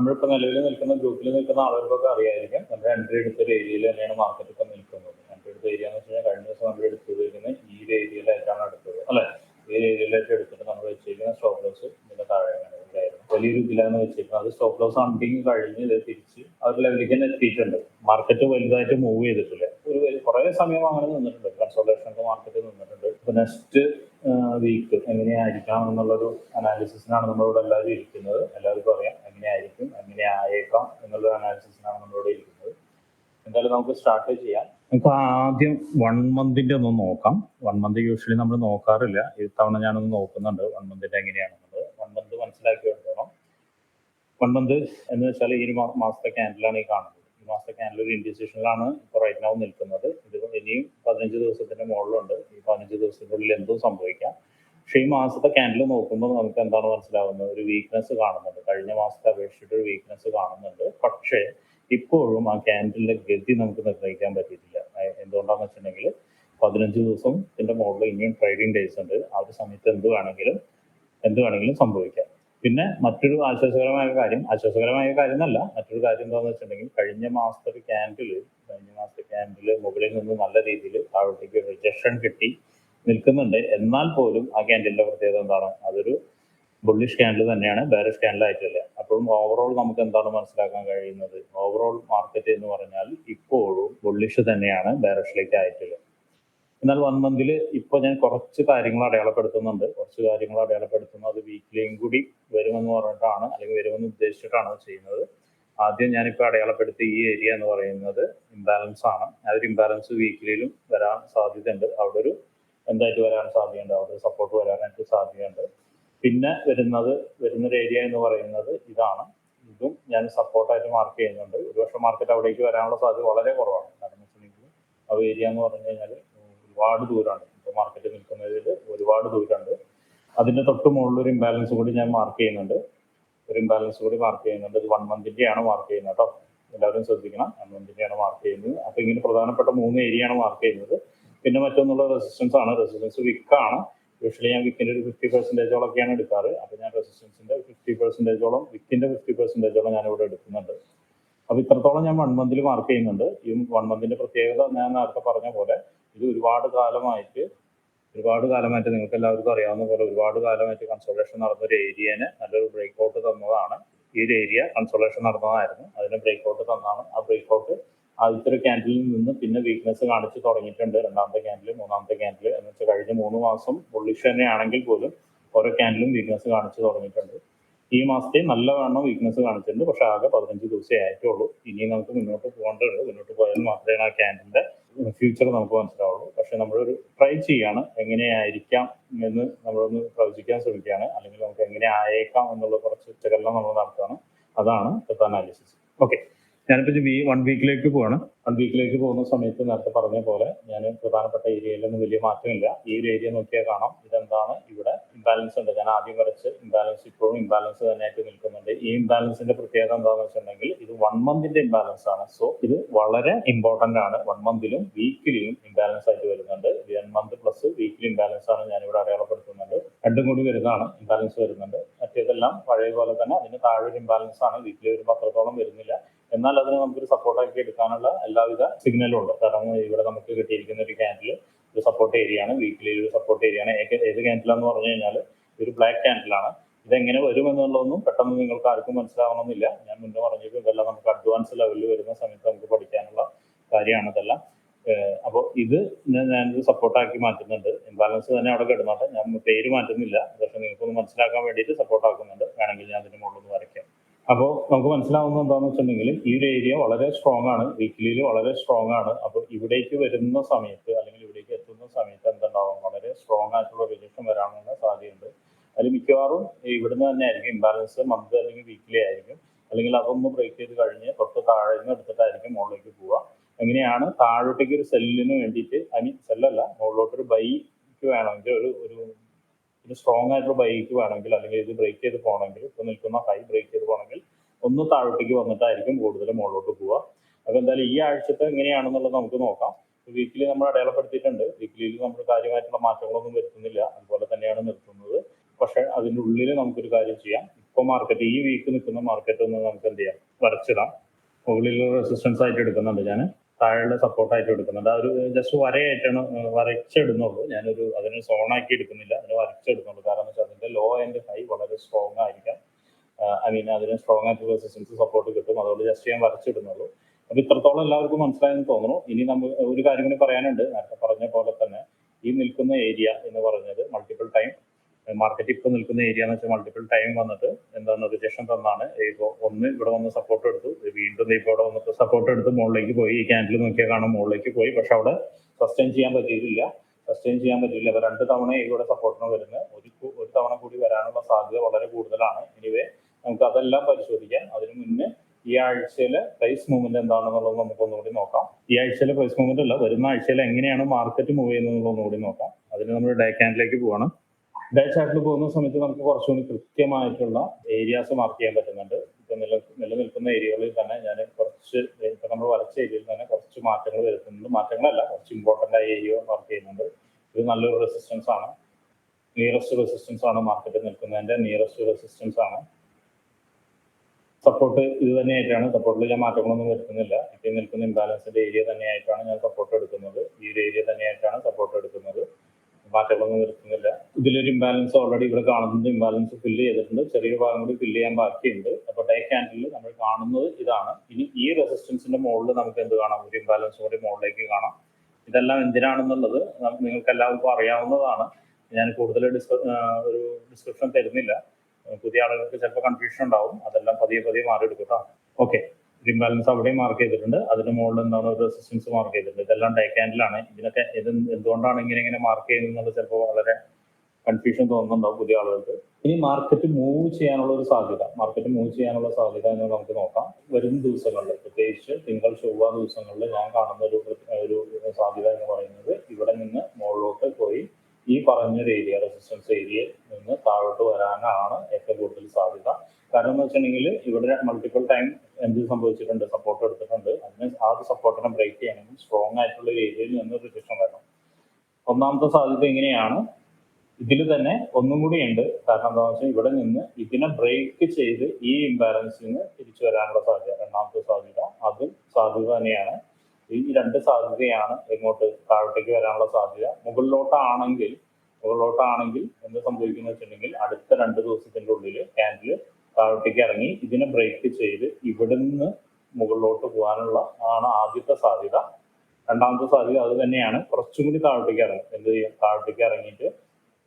നമ്മളിപ്പോൾ നിലവിൽ നിൽക്കുന്ന ഗ്രൂപ്പിൽ നിൽക്കുന്ന ആളുകൾക്കൊക്കെ അറിയായിരിക്കും. നമ്മൾ എൻട്രി എടുത്തൊരു ഏരിയയിൽ തന്നെയാണ് മാർക്കറ്റ് ഇപ്പം നിൽക്കുന്നത്. എൻട്രി എടുത്ത ഏരിയ എന്ന് വെച്ച് കഴിഞ്ഞാൽ കഴിഞ്ഞ ദിവസം നമ്മൾ എടുത്തിരിക്കുന്നത് ഈ ഒരു ഏരിയയിലായിട്ടാണ് എടുത്തത് അല്ലെ? ഈ ഒരു ഏരിയയിലായിട്ട് എടുത്തിട്ട് നമ്മൾ വെച്ചിരിക്കുന്ന സ്റ്റോപ്പ് ലോസ് ഇതിന്റെ താഴെയാണ് വലിയ വലിയൊരു ഇതിലാണ് വെച്ചിരിക്കുന്നത്. അത് സ്റ്റോപ്പ് ലോസ് ഹണ്ടിങ് കഴിഞ്ഞ് ഇത് തിരിച്ച് ആ ഒരു ലെവലിലേക്ക് തന്നെ എത്തിയിട്ടുണ്ട്. മാർക്കറ്റ് വലുതായിട്ട് മൂവ് ചെയ്തിട്ടില്ല. ഒരു കുറെ സമയം അങ്ങനെ നിന്നിട്ടുണ്ട്. കൺസോൾട്ടേഷൻ മാർക്കറ്റ് നിന്നിട്ടുണ്ട്. നെക്സ്റ്റ് വീക്ക് എങ്ങനെയായിരിക്കാം എന്നുള്ളൊരു അനാലിസിസിനാണ് നമ്മളിവിടെ എല്ലാവരും ഇരിക്കുന്നത്. എല്ലാവർക്കും അറിയാം എങ്ങനെയായിരിക്കും എങ്ങനെ ആയേക്കാം എന്നുള്ളൊരു അനാലിസിസിനാണ് നമ്മളിവിടെ ഇരിക്കുന്നത്. എന്തായാലും നമുക്ക് സ്റ്റാർട്ട് ചെയ്യാം. നമുക്ക് ആദ്യം വൺ മന്തിന്റെ ഒന്ന് നോക്കാം. വൺ മന്ത് യൂഷ്വലി നമ്മൾ നോക്കാറില്ല. ഇത്തവണ ഞാനൊന്ന് നോക്കുന്നുണ്ട് വൺ മന്തിന്റെ എങ്ങനെയാണെന്നുള്ളത്. വൺ മന്ത് മനസ്സിലാക്കി എടുക്കണം വൺ മന്ത് എന്ന് വെച്ചാൽ ഈ മാസത്തെ ക്യാൻഡിലാണ് ഈ കാണുന്നത്. മാസത്തെ ക്യാൻഡിൽ ഒരു ഇൻഡിസിഷനിലാണ് ഇപ്പോൾ റൈറ്റ് നാവ് നിൽക്കുന്നത്. ഇത് ഇനിയും പതിനഞ്ച് ദിവസത്തിന്റെ മുകളിലുണ്ട് ഈ പതിനഞ്ച് ദിവസത്തിനുള്ളിൽ എന്തും സംഭവിക്കാം. പക്ഷേ ഈ മാസത്തെ ക്യാൻഡിൽ നോക്കുമ്പോൾ നമുക്ക് എന്താണ് മനസ്സിലാവുന്നത്? ഒരു വീക്ക്നെസ് കാണുന്നുണ്ട്. കഴിഞ്ഞ മാസത്തെ അപേക്ഷിച്ചിട്ട് ഒരു വീക്ക്നെസ് കാണുന്നുണ്ട്. പക്ഷേ ഇപ്പോഴും ആ ക്യാൻഡിലിന്റെ ഗതി നമുക്ക് നിർണയിക്കാൻ പറ്റിയിട്ടില്ല. എന്തുകൊണ്ടാന്ന് വെച്ചിട്ടുണ്ടെങ്കിൽ പതിനഞ്ച് ദിവസം ഇതിന്റെ മുകളിൽ ഇനിയും ട്രേഡിംഗ് ഡേയ്സ് ഉണ്ട്. ആ ഒരു സമയത്ത് എന്ത് വേണമെങ്കിലും എന്ത് വേണമെങ്കിലും സംഭവിക്കാം. പിന്നെ മറ്റൊരു ആശ്വാസകരമായ കാര്യം ആശ്വാസകരമായ കാര്യം എന്നല്ല മറ്റൊരു കാര്യം എന്താണെന്ന് വെച്ചിട്ടുണ്ടെങ്കിൽ കഴിഞ്ഞ മാസത്തെ ക്യാമ്പിൽ കഴിഞ്ഞ മാസത്തെ ക്യാമ്പിൽ മുകളിൽ നിന്ന് നല്ല രീതിയിൽ താഴോട്ടേക്ക് റിജക്ഷൻ കിട്ടി നിൽക്കുന്നുണ്ട്. എന്നാൽ പോലും ആ ക്യാൻഡിലിന്റെ പ്രത്യേകത എന്താണ്? അതൊരു ബുള്ളിഷ് ക്യാൻഡിൽ തന്നെയാണ് ബാരിഷ് ക്യാൻഡിൽ ആയിട്ടില്ല. അപ്പോഴും ഓവറോൾ നമുക്ക് എന്താണ് മനസ്സിലാക്കാൻ കഴിയുന്നത്? ഓവറോൾ മാർക്കറ്റ് എന്ന് പറഞ്ഞാൽ ഇപ്പോഴും ബുള്ളിഷ് തന്നെയാണ് ബാരിഷിലേക്ക് ആയിട്ടില്ല എന്നാൽ വൺ മന്തിൽ ഇപ്പൊ ഞാൻ കുറച്ച് കാര്യങ്ങൾ അടയാളപ്പെടുത്തുന്നുണ്ട്. കുറച്ച് കാര്യങ്ങൾ അടയാളപ്പെടുത്തുന്നു. അത് വീക്കിലിയും കൂടി വരുമെന്ന് പറഞ്ഞിട്ടാണ് അല്ലെങ്കിൽ വരുമെന്ന് ഉദ്ദേശിച്ചിട്ടാണ് ചെയ്യുന്നത്. ആദ്യം ഞാനിപ്പോൾ അടയാളപ്പെടുത്തിയ ഈ ഏരിയ എന്ന് പറയുന്നത് ഇംബാലൻസ് ആണ്. ഒരു ഇംബാലൻസ് വീക്കിലിയിലും വരാൻ സാധ്യതയുണ്ട്. അവിടെ ഒരു എന്തായിട്ട് വരാൻ സാധ്യതയുണ്ട്. അവിടെ ഒരു സപ്പോർട്ട് വരാനായിട്ട് സാധ്യതയുണ്ട്. പിന്നെ വരുന്നത് വരുന്നൊരു ഏരിയ എന്ന് പറയുന്നത് ഇതാണ്. ഇതും ഞാൻ സപ്പോർട്ടായിട്ട് മാർക്ക് ചെയ്യുന്നുണ്ട്. വർഷം മാർക്കറ്റ് അവിടേക്ക് വരാനുള്ള സാധ്യത വളരെ കുറവാണ്. കാരണം വെച്ചിട്ടുണ്ടെങ്കിൽ ആ ഏരിയ എന്ന് പറഞ്ഞു കഴിഞ്ഞാൽ ഒരുപാട് ദൂരമാണ് ഇപ്പോൾ മാർക്കറ്റ് നിൽക്കുന്നതിൽ ഒരുപാട് ദൂരമുണ്ട് അതിന്റെ തൊട്ട് മുകളിൽ ഒരു ഇംബാലൻസ് കൂടി ഞാൻ മാർക്ക് ചെയ്യുന്നുണ്ട്. ഒരു ഇംബാലൻസ് കൂടി മാർക്ക് ചെയ്യുന്നുണ്ട്. ഇത് വൺ മന്തിന്റെ ആണ് മാർക്ക് ചെയ്യുന്നത് കേട്ടോ. എല്ലാവരും ശ്രദ്ധിക്കണം. വൺ മന്തിന്റെ ആണ് മാർക്ക് ചെയ്യുന്നത്. അപ്പൊ ഇങ്ങനെ പ്രധാനപ്പെട്ട മൂന്ന് ഏരിയ ആണ് മാർക്ക് ചെയ്യുന്നത്. പിന്നെ മറ്റൊന്നുള്ള റെസിസ്റ്റൻസ് ആണ്. റെസിസ്റ്റൻസ് വിക്കാണ് യൂഷ്വലി ഞാൻ വിക്കിന്റെ ഒരു ഫിഫ്റ്റി പെർസെന്റേജോളൊക്കെയാണ് എടുക്കാറ്. അപ്പൊ ഞാൻ റെസിസ്റ്റൻസിന്റെ ഫിഫ്റ്റി പെർസെന്റേജോളം വിക്കിന്റെ ഫിഫ്റ്റി പെർസെന്റേജോളം ഞാൻ ഇവിടെ എടുക്കുന്നുണ്ട്. അപ്പൊ ഇത്രത്തോളം ഞാൻ വൺ മന്തിൽ മാർക്ക് ചെയ്യുന്നുണ്ട്. ഈ വൺ മന്തിന്റെ പ്രത്യേകത ഞാൻ നേരത്തെ പറഞ്ഞ പോലെ ഇത് ഒരുപാട് കാലമായിട്ട് ഒരുപാട് കാലമായിട്ട് നിങ്ങൾക്ക് എല്ലാവർക്കും അറിയാവുന്ന പോലെ ഒരുപാട് കാലമായിട്ട് കൺസോളേഷൻ നടന്ന ഒരു ഏരിയനെ നല്ലൊരു ബ്രേക്ക് ഔട്ട് തന്നതാണ്. ഈ ഒരു ഏരിയ കൺസോളേഷൻ നടന്നതായിരുന്നു. അതിന് ബ്രേക്ക് ഔട്ട് തന്നാണ്. ആ ബ്രേക്ക് ഔട്ട് ആദ്യത്തെ ഒരു ക്യാൻഡിലിൽ നിന്ന് പിന്നെ വീക്ക്നെസ് കാണിച്ച് തുടങ്ങിയിട്ടുണ്ട്. രണ്ടാമത്തെ ക്യാൻഡിൽ മൂന്നാമത്തെ ക്യാൻഡിൽ എന്ന് വെച്ചാൽ കഴിഞ്ഞ മൂന്ന് മാസം ബുള്ളിഷ് തന്നെയാണെങ്കിൽ പോലും ഓരോ ക്യാൻഡിലും വീക്ക്നെസ് കാണിച്ച് തുടങ്ങിയിട്ടുണ്ട്. ഈ മാസത്തെ നല്ല വണ്ണം വീക്ക്നെസ് കാണിച്ചിട്ടുണ്ട്. പക്ഷെ ആകെ പതിനഞ്ച് ദിവസമേ ആയിട്ടുള്ളൂ. ഇനി നമുക്ക് മുന്നോട്ട് പോകേണ്ടതുണ്ട്. മുന്നോട്ട് പോയാൽ മാത്രമേ ആ ക്യാൻഡിന്റെ ഫ്യൂച്ചർ നമുക്ക് മനസ്സിലാവുള്ളൂ. പക്ഷെ നമ്മളൊരു ട്രൈ ചെയ്യാണ്. എങ്ങനെയായിരിക്കാം എന്ന് നമ്മളൊന്ന് പ്രവചിക്കാൻ ശ്രമിക്കുകയാണ്. അല്ലെങ്കിൽ നമുക്ക് എങ്ങനെ ആയേക്കാം എന്നുള്ള കുറച്ച് വിശകലനം നമ്മൾ നടത്തുകയാണ്. അതാണ് അനാലിസിസ് ഓക്കെ ഞാനിപ്പോൾ വി വൺ വീക്കിലേക്ക് പോവാണ്. വൺ വീക്കിലേക്ക് പോകുന്ന സമയത്ത് നേരത്തെ പറഞ്ഞ പോലെ ഞാൻ പ്രധാനപ്പെട്ട ഏരിയയിലൊന്നും വലിയ മാറ്റമില്ല. ഈ ഒരു ഏരിയ നോക്കിയാൽ കാണാം. ഇതെന്താണ്? ഇവിടെ ഇംബാലൻസ് ഉണ്ട്. ഞാൻ ആദ്യം വരച്ച് ഇംബാലൻസ് ഇപ്പോഴും ഇംബാലൻസ് തന്നെയായിട്ട് നിൽക്കുന്നുണ്ട്. ഈ ഇംബാലൻസിന്റെ പ്രത്യേകത എന്താണെന്ന് വെച്ചിട്ടുണ്ടെങ്കിൽ ഇത് വൺ മന്തിന്റെ ഇംബാലൻസ് ആണ്. സോ ഇത് വളരെ ഇമ്പോർട്ടന്റ് ആണ്. വൺ മന്തിലും വീക്കിലിയും ഇംബാലൻസ് ആയിട്ട് വരുന്നുണ്ട്. One month plus weekly imbalance ആണ് ഞാൻ ഇവിടെ അടയാളപ്പെടുത്തുന്നത്. രണ്ടും കൂടി വരുന്നതാണ്. ഇംബാലൻസ് വരുന്നുണ്ട്. മറ്റേതെല്ലാം പഴയ പോലെ തന്നെ അതിന് താഴെ ഒരു ഇംബാലൻസ് ആണ്. വീക്കിലി ഒരു പത്രത്തോളം വരുന്നില്ല. എന്നാൽ അതിന് നമുക്കൊരു സപ്പോർട്ടാക്കി എടുക്കാനുള്ള എല്ലാവിധ സിഗ്നലും ഉണ്ട്. കാരണം ഇവിടെ നമുക്ക് കിട്ടിയിരിക്കുന്ന ഒരു ക്യാൻഡിൽ ഒരു സപ്പോർട്ട് ഏരിയ ആണ്. വീക്കിലി ഒരു സപ്പോർട്ട് ഏരിയ ആണ്. ഏത് ക്യാൻഡിലാന്ന് പറഞ്ഞു കഴിഞ്ഞാൽ ഒരു ബ്ലാക്ക് ക്യാൻഡിലാണ് ഇതെങ്ങനെ വരും എന്നുള്ളതൊന്നും പെട്ടെന്ന് നിങ്ങൾക്ക് ആർക്കും മനസ്സിലാവണമെന്നില്ല. ഞാൻ മുന്നേ പറഞ്ഞപ്പോൾ ഇതെല്ലാം നമുക്ക് അഡ്വാൻസ് ലെവലിൽ വരുന്ന സമയത്ത് നമുക്ക് പഠിക്കാനുള്ള കാര്യമാണ് ഇതെല്ലാം. അപ്പോൾ ഇത് ഞാനൊരു സപ്പോർട്ടാക്കി മാറ്റുന്നുണ്ട്. ഇംബാലൻസ് തന്നെ അവിടെ കിടന്നോട്ടെ. ഞാൻ പേര് മാറ്റുന്നില്ല. പക്ഷെ നിങ്ങൾക്കൊന്ന് മനസ്സിലാക്കാൻ വേണ്ടിയിട്ട് സപ്പോർട്ടാക്കുന്നുണ്ട് വേണമെങ്കിൽ ഞാൻ അതിന് മുകളിൽ വരയ്ക്കാം. അപ്പോൾ നമുക്ക് മനസ്സിലാവുന്നത് എന്താണെന്ന് വെച്ചിട്ടുണ്ടെങ്കിൽ ഈ ഒരു ഏരിയ വളരെ സ്ട്രോങ് ആണ്. വീക്കിലിയിൽ വളരെ സ്ട്രോങ് ആണ്. അപ്പോൾ ഇവിടേക്ക് വരുന്ന സമയത്ത് അല്ലെങ്കിൽ ഇവിടേക്ക് എത്തുന്ന സമയത്ത് എന്തുണ്ടാവും? വളരെ സ്ട്രോങ് ആയിട്ടുള്ള റിജക്ഷൻ വരാനുള്ള സാധ്യതയുണ്ട്. അതിൽ മിക്കവാറും ഇവിടുന്ന് തന്നെ ആയിരിക്കും ഇംബാലൻസ് മന്ത് അല്ലെങ്കിൽ വീക്കിലി ആയിരിക്കും. അല്ലെങ്കിൽ അതൊന്ന് ബ്രേക്ക് ചെയ്ത് കഴിഞ്ഞ് തൊട്ട് താഴെ നിന്ന് എടുത്തിട്ടായിരിക്കും മുകളിലേക്ക് പോവുക. എങ്ങനെയാണ്? താഴോട്ടേക്ക് ഒരു സെല്ലിന് വേണ്ടിയിട്ട് ഐ മീൻ സെല്ലല്ല മുകളിലോട്ടൊരു ബൈക്ക് വേണമെങ്കിൽ ഒരു ഒരു ഒരു സ്ട്രോങ് ആയിട്ടുള്ള ബൈക്ക് വേണമെങ്കിൽ അല്ലെങ്കിൽ ഇത് ബ്രേക്ക് ചെയ്ത് പോകണമെങ്കിൽ ഇപ്പൊ നിൽക്കുന്ന ഹൈ ബ്രേക്ക് ചെയ്ത് പോകണമെങ്കിൽ ഒന്ന് താഴോട്ടേക്ക് വന്നിട്ടായിരിക്കും കൂടുതൽ മുകളിലോട്ട് പോവുക. അപ്പൊ എന്തായാലും ഈ ആഴ്ചത്തെ എങ്ങനെയാണെന്നുള്ളത് നമുക്ക് നോക്കാം. വീക്കിലി നമ്മൾ അടയാളപ്പെടുത്തിയിട്ടുണ്ട്. വീക്കിലിയിൽ നമ്മൾ കാര്യമായിട്ടുള്ള മാറ്റങ്ങളൊന്നും വരുത്തുന്നില്ല. അതുപോലെ തന്നെയാണ് നിർത്തുന്നത്. പക്ഷെ അതിന്റെ ഉള്ളിൽ നമുക്കൊരു കാര്യം ചെയ്യാം. ഇപ്പൊ മാർക്കറ്റ് ഈ വീക്ക് നിൽക്കുന്ന മാർക്കറ്റ് ഒന്ന് നമുക്ക് എന്ത് ചെയ്യാം? വരച്ചിടാം. മുകളിൽ റെസിസ്റ്റൻസ് ആയിട്ട് എടുക്കുന്നുണ്ട് ഞാൻ താഴെയുള്ള സപ്പോർട്ട് ആയിട്ട് എടുക്കുന്നുണ്ട് ആ ഒരു ജസ്റ്റ് വരയായിട്ടാണ് വരച്ചിടുന്നുള്ളൂ. ഞാനൊരു അതിന് സോണാക്കി എടുക്കുന്നില്ല. അതിന് വരച്ചെടുക്കുന്നുള്ളൂ. കാരണം വെച്ചാൽ അതിന്റെ ലോ ആൻഡ് ഹൈ വളരെ സ്ട്രോങ് ആയിരിക്കാം. ഐ മീൻ അതിന് സ്ട്രോങ് ആയിട്ടുള്ള റെസിസ്റ്റൻസ് സപ്പോർട്ട് കിട്ടും. അതുകൊണ്ട് ജസ്റ്റ് ഞാൻ വരച്ചിടുന്നുള്ളൂ. അപ്പൊ ഇത്രത്തോളം എല്ലാവർക്കും മനസ്സിലായെന്ന് തോന്നുന്നു. ഇനി നമ്മൾ ഒരു കാര്യം കൂടി പറയാനുണ്ട്. നേരത്തെ പറഞ്ഞ പോലെ തന്നെ ഈ നിൽക്കുന്ന ഏരിയ എന്ന് പറഞ്ഞത് മൾട്ടിപ്പിൾ ടൈം മാർക്കറ്റ് ഇപ്പോൾ നിൽക്കുന്ന ഏരിയ എന്ന് വെച്ചാൽ മൾട്ടിപ്പിൾ ടൈം വന്നിട്ട് എന്താണ് റിജക്ഷൻ തന്നാണ്. ഇപ്പോ ഒന്ന് ഇവിടെ വന്ന് സപ്പോർട്ട് എടുത്തു. വീണ്ടും ഇപ്പോൾ ഇവിടെ വന്നിട്ട് സപ്പോർട്ട് എടുത്ത് മുകളിലേക്ക് പോയി. ഈ ക്യാൻഡിൽ നോക്കിയാൽ കാണാം മുകളിലേക്ക് പോയി. പക്ഷെ അവിടെ സസ്റ്റെയിൻ ചെയ്യാൻ പറ്റിയിട്ടില്ല. സസ്റ്റെയിൻ ചെയ്യാൻ പറ്റിയില്ല അപ്പൊ രണ്ട് തവണ ഇവിടെ സപ്പോർട്ടിന് വരുന്നത്. ഒരു ഒരു തവണ കൂടി വരാനുള്ള സാധ്യത വളരെ കൂടുതലാണ്. ഇനിവേ നമുക്ക് അതെല്ലാം പരിശോധിക്കാം. അതിനു മുന്നേ ഈ ആഴ്ചയിലെ പ്രൈസ് മൂവ്മെന്റ് എന്താണെന്നുള്ളത് നമുക്ക് ഒന്നുകൂടി നോക്കാം. ഈ ആഴ്ചയിലെ പ്രൈസ് മൂവ്മെന്റ് അല്ല വരുന്ന ആഴ്ചയിൽ എങ്ങനെയാണ് മാർക്കറ്റ് മൂവ് ചെയ്യുന്നത് എന്നുള്ളത് ഒന്നുകൂടി നോക്കാം. അതിന് നമ്മൾ ഡേ ക്യാൻഡിലേക്ക് പോവാണ്. ഡേ ചാർട്ടിൽ പോകുന്ന സമയത്ത് നമുക്ക് കുറച്ചുകൂടി കൃത്യമായിട്ടുള്ള ഏരിയാസ് മാർക്ക് ചെയ്യാൻ പറ്റുന്നുണ്ട്. ഇപ്പൊ നില നിലനിൽക്കുന്ന ഏരിയകളിൽ തന്നെ ഞാൻ കുറച്ച് ഇപ്പൊ നമ്മൾ വരച്ച ഏരിയയിൽ തന്നെ കുറച്ച് മാറ്റങ്ങൾ വരുത്തുന്നുണ്ട്. മാറ്റങ്ങളല്ല കുറച്ച് ഇമ്പോർട്ടന്റ് ആയ ഏരിയ മാർക്ക് ചെയ്യുന്നുണ്ട്. ഇത് നല്ലൊരു റെസിസ്റ്റൻസ് ആണ്. നിയറസ്റ്റ് റെസിസ്റ്റൻസ് ആണ് മാർക്കറ്റ് നിൽക്കുന്നതിന്റെ നിയറസ്റ്റ് റെസിസ്റ്റൻസ് ആണ്. സപ്പോർട്ട് ഇത് തന്നെയായിട്ടാണ്. സപ്പോർട്ടിൽ ഞാൻ മാറ്റങ്ങളൊന്നും വരുത്തുന്നില്ല. ഇപ്പം നിൽക്കുന്ന ഇംബാലൻസിന്റെ ഏരിയ തന്നെയായിട്ടാണ് ഞാൻ സപ്പോർട്ട് എടുക്കുന്നത്. ഈ ഒരു ഏരിയ തന്നെയായിട്ടാണ് സപ്പോർട്ട് എടുക്കുന്നത്. മാറ്റങ്ങളൊന്നും വരുത്തുന്നില്ല ഇതിലൊരു ഇംബാലൻസ് ഓൾറെഡി ഇവിടെ കാണുന്നുണ്ട്. ഇംബാലൻസ് ഫില്ല് ചെയ്തിട്ടുണ്ട്. ചെറിയ ഭാഗം കൂടി ഫില്ല് ചെയ്യാൻ ബാക്കിയുണ്ട്. അപ്പോൾ ഡേ ക്യാൻഡിൽ നമ്മൾ കാണുന്നത് ഇതാണ്. ഇനി ഈ റെസിസ്റ്റൻസിന്റെ മുകളിൽ നമുക്ക് എന്ത് കാണാം? ഒരു ഇംബാലൻസ് കൂടി മുകളിലേക്ക് കാണാം. ഇതെല്ലാം എന്തിനാണെന്നുള്ളത് നിങ്ങൾക്ക് എല്ലാവർക്കും അറിയാവുന്നതാണ്. ഞാൻ കൂടുതൽ ഒരു ഡിസ്ക്രിപ്ഷൻ തരുന്നില്ല. പുതിയ ആളുകൾക്ക് ചിലപ്പോൾ കൺഫ്യൂഷൻ ഉണ്ടാവും. അതെല്ലാം പതിയെ പതിയെ മാറിയെടുക്കും കേട്ടോ. ഓക്കെ ഇംബാലൻസ് അവിടെയും മാർക്ക് ചെയ്തിട്ടുണ്ട്. അതിന് മുകളിൽ എന്താണ് ഒരു റെസിസ്റ്റൻസ് മാർക്ക് ചെയ്തിട്ടുണ്ട്. ഇതെല്ലാം ഡേ ക്യാൻഡിലാണ് ഇതിനൊക്കെ ഇത് എന്തുകൊണ്ടാണ് ഇങ്ങനെ ഇങ്ങനെ മാർക്ക് ചെയ്യുന്നത് ചിലപ്പോൾ വളരെ കൺഫ്യൂഷൻ തോന്നുന്നുണ്ടാവും പുതിയ ആളുകൾക്ക്. ഇനി മാർക്കറ്റ് മൂവ് ചെയ്യാനുള്ള ഒരു സാധ്യത. മാർക്കറ്റ് മൂവ് ചെയ്യാനുള്ള സാധ്യത എന്ന് നമുക്ക് നോക്കാം. വരും ദിവസങ്ങളിൽ പ്രത്യേകിച്ച് തിങ്കൾ ചൊവ്വ ദിവസങ്ങളിൽ ഞാൻ കാണുന്ന ഒരു ഒരു സാധ്യത എന്ന് പറയുന്നത് ഇവിടെ നിന്ന് മുകളിലോട്ട് പോയി ഈ പറഞ്ഞൊരു ഏരിയ റെസിസ്റ്റൻസ് ഏരിയയിൽ നിന്ന് താഴോട്ട് വരാനാണ് ഏറ്റവും കൂടുതൽ സാധ്യത. കാരണം എന്ന് വെച്ചിട്ടുണ്ടെങ്കിൽ ഇവിടെ മൾട്ടിപ്പിൾ ടൈം എന്ത് സംഭവിച്ചിട്ടുണ്ട് സപ്പോർട്ട് എടുത്തിട്ടുണ്ട്. അതിന് ആ സപ്പോർട്ടിനെ ബ്രേക്ക് ചെയ്യണമെങ്കിൽ സ്ട്രോങ് ആയിട്ടുള്ള ഏരിയയിൽ നിന്ന് റിജക്ഷൻ വരണം ഒന്നാമത്തെ സാധ്യത ഇങ്ങനെയാണ്. ഇതിൽ തന്നെ ഒന്നും കൂടി ഉണ്ട്. കാരണം എന്താണെന്ന് വെച്ചാൽ ഇവിടെ നിന്ന് ഇതിനെ ബ്രേക്ക് ചെയ്ത് ഈ ഇംബാലൻസിൽ നിന്ന് തിരിച്ചു വരാനുള്ള സാധ്യത രണ്ടാമത്തെ സാധ്യത. അതും സാധ്യത തന്നെയാണ്. ഈ രണ്ട് സാധ്യതയാണ് ഇങ്ങോട്ട് താഴോട്ടേക്ക് വരാനുള്ള സാധ്യത. മുകളിലോട്ടാണെങ്കിൽ മുകളിലോട്ടാണെങ്കിൽ എന്ത് സംഭവിക്കുന്ന വെച്ചിട്ടുണ്ടെങ്കിൽ അടുത്ത രണ്ട് ദിവസത്തിന്റെ ഉള്ളിൽ ക്യാൻഡിൽ താഴോട്ടേക്ക് ഇറങ്ങി ഇതിനെ ബ്രേക്ക് ചെയ്ത് ഇവിടുന്ന് മുകളിലോട്ട് പോകാനുള്ള ആണ് ആദ്യത്തെ സാധ്യത. രണ്ടാമത്തെ സാധ്യത അത് തന്നെയാണ്. കുറച്ചും കൂടി താഴോട്ടേക്ക് ഇറങ്ങും. എന്ത് ചെയ്യും? താഴോട്ടേക്ക് ഇറങ്ങിയിട്ട്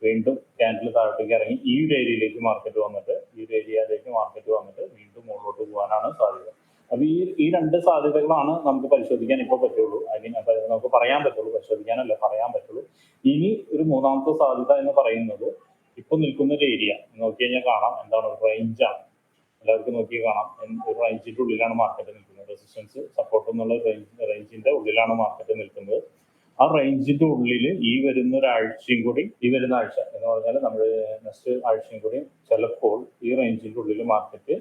വീണ്ടും ക്യാൻഡിൽ താഴോട്ടേക്ക് ഇറങ്ങി ഈ ഒരു ഏരിയയിലേക്ക് മാർക്കറ്റ് വന്നിട്ട് ഈ ഒരു ഏരിയയിലേക്ക് മാർക്കറ്റ് വന്നിട്ട് വീണ്ടും മുകളിലോട്ട് പോകാനാണ് സാധ്യത. അപ്പൊ ഈ ഈ രണ്ട് സാധ്യതകളാണ് നമുക്ക് പരിശോധിക്കാൻ ഇപ്പോൾ പറ്റുള്ളൂ. മീൻ നമുക്ക് പറയാൻ പറ്റുള്ളൂ. പരിശോധിക്കാനല്ല പറയാൻ പറ്റുള്ളൂ. ഇനി ഒരു മൂന്നാമത്തെ സാധ്യത എന്ന് പറയുന്നത് ഇപ്പൊ നിൽക്കുന്ന ഒരു ഏരിയ നോക്കി കഴിഞ്ഞാൽ കാണാം എന്താണ് റേഞ്ചാണ് എല്ലാവർക്കും നോക്കി കാണാം. ഒരു റേഞ്ചിന്റെ ഉള്ളിലാണ് മാർക്കറ്റ് നിൽക്കുന്നത്. റെസിസ്റ്റൻസ് സപ്പോർട്ട് എന്നുള്ള റേഞ്ച് റേഞ്ചിന്റെ ഉള്ളിലാണ് മാർക്കറ്റ് നിൽക്കുന്നത്. ആ റേഞ്ചിന്റെ ഉള്ളിൽ ഈ വരുന്ന ഒരാഴ്ചയും കൂടി ഈ വരുന്ന ആഴ്ച എന്ന് പറഞ്ഞാൽ നമ്മൾ നെക്സ്റ്റ് ആഴ്ചയും കൂടി ചിലപ്പോൾ ഈ റേഞ്ചിന്റെ ഉള്ളിൽ മാർക്കറ്റ്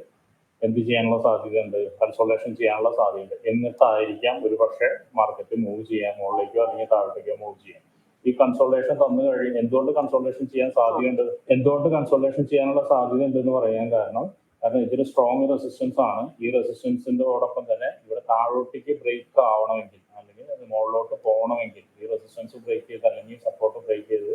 എന്ത് ചെയ്യാനുള്ള സാധ്യതയുണ്ട്? കൺസോളേഷൻ ചെയ്യാനുള്ള സാധ്യതയുണ്ട്. എന്നിട്ടായിരിക്കാം ഒരു പക്ഷേ മാർക്കറ്റ് മൂവ് ചെയ്യാൻ മുകളിലേക്കോ അല്ലെങ്കിൽ താഴോട്ടേക്കോ മൂവ് ചെയ്യാം ഈ കൺസോൾട്ടേഷൻ തന്നു കഴിഞ്ഞ് എന്തുകൊണ്ട് കൺസോൾട്ടേഷൻ ചെയ്യാൻ സാധ്യതയുണ്ട്? എന്തുകൊണ്ട് കൺസോൾട്ടേഷൻ ചെയ്യാനുള്ള സാധ്യത ഉണ്ടെന്ന് പറയാൻ കാരണം കാരണം ഇതൊരു സ്ട്രോങ് റെസിസ്റ്റൻസ് ആണ്. ഈ റെസിസ്റ്റൻസിന്റെയോടൊപ്പം തന്നെ ഇവിടെ താഴോട്ടേക്ക് ബ്രേക്ക് ആവണമെങ്കിൽ അല്ലെങ്കിൽ അത് മുകളിലോട്ട് പോകണമെങ്കിൽ ഈ റെസിസ്റ്റൻസ് ബ്രേക്ക് ചെയ്ത് അല്ലെങ്കിൽ സപ്പോർട്ട് ബ്രേക്ക് ചെയ്ത്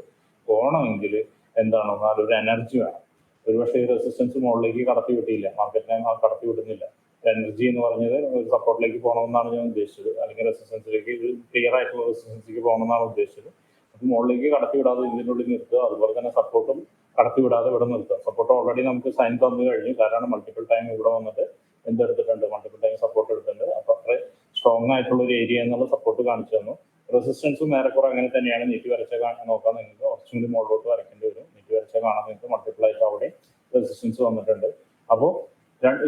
പോകണമെങ്കിൽ എന്താണ്? എന്നാൽ ഒരു എനർജി വേണം. ഒരുപക്ഷെ ഈ റെസിസ്റ്റൻസ് മുകളിലേക്ക് കടത്തി വിട്ടില്ല. മാർക്കറ്റിനെ കടത്തി വിടുന്നില്ല. എനർജി എന്ന് പറഞ്ഞത് ഒരു സപ്പോർട്ടിലേക്ക് പോകണമെന്നാണ് ഞാൻ ഉദ്ദേശിച്ചത്. അല്ലെങ്കിൽ റെസിസ്റ്റൻസിലേക്ക് ക്ലിയർ ആയിട്ടുള്ള റെസിസ്റ്റൻസിലേക്ക് പോകണമെന്നാണ് ഉദ്ദേശിച്ചത്. അത് മുകളിലേക്ക് കടത്തി വിടാതെ ഇതിന്റെ ഉള്ളിൽ നിർത്തുക. അതുപോലെ തന്നെ സപ്പോർട്ടും കടത്തി വിടാതെ ഇവിടെ നിർത്തുക. സപ്പോർട്ട് ഓൾറെഡി നമുക്ക് സൈൻ തന്നു കഴിഞ്ഞു. കാരണം മൾട്ടിപ്പിൾ ടൈം ഇവിടെ വന്നിട്ട് എന്തെടുത്തിട്ടുണ്ട് മൾട്ടിപ്പിൾ ടൈം സപ്പോർട്ട് എടുത്തിട്ടുണ്ട്. അപ്പൊ അത്ര സ്ട്രോങ് ആയിട്ടുള്ള ഒരു ഏരിയ എന്നുള്ള സപ്പോർട്ട് കാണിച്ചു തന്നു. റെസിസ്റ്റൻസും ഏറെക്കുറെ അങ്ങനെ തന്നെയാണ്. നീറ്റ് വരച്ച നോക്കാൻ നിങ്ങൾക്ക്. കുറച്ചും കൂടി മുകളിലോട്ട് വരയ്ക്കേണ്ടി വരും. നീട്ടി വരച്ച കാണാൻ നിങ്ങൾക്ക്. മൾട്ടിപ്പിൾ ആയിട്ട് അവിടെ റെസിസ്റ്റൻസ് വന്നിട്ടുണ്ട്. അപ്പോൾ